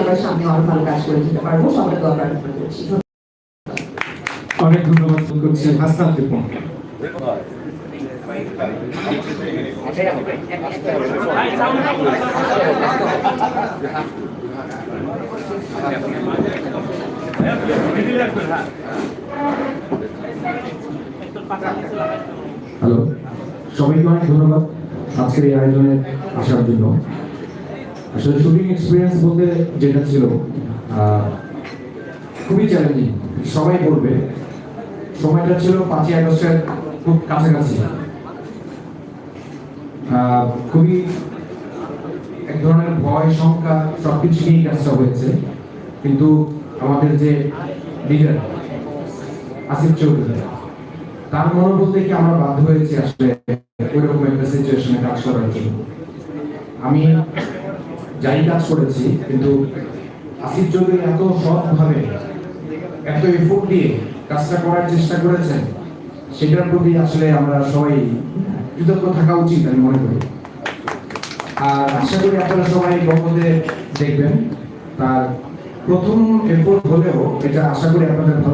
আমরা সামনে আরও ভালো কাজ করে যেতে পারব সবাই দোয়া প্রার্থনা করছি। অনেক ধন্যবাদ করছি রিপন হ্যালো সবাইকে অনেক ধন্যবাদ। আজকের এই আয়োজনে আসার জন্য। আসলে শুটিং এক্সপিরিয়েন্স বলতে যেটা ছিল খুবই চ্যালেঞ্জিং সবাই সময়টা ছিল পাঁচই আগস্টের খুব কাছাকাছি। খুবই এক ধরনের ভয়, শঙ্কা নিয়েই কাজটা হয়েছে। কিন্তু আমাদের যে লিডার আসিফ চৌধুরী, তার মনোবল থেকে আমরা বাধ্য হয়েছি আসলে ওইরকম একটা সিচুয়েশনে কাজ করার জন্য? আমি যাই কাজ করেছি কিন্তু আসিফ চৌধুরী এত সৎভাবে, এত এফোর্ট দিয়ে কাজটা করার চেষ্টা করেছেন, সেটার প্রতি আসলে আমরা সবাই কৃতজ্ঞ থাকা উচিত আমি মনে করি। আর আশা করি আপনারা সবাই গল্পতে দেখবেন, তার প্রথম এফোর্ট হলেও এটা আশা করি আপনাদের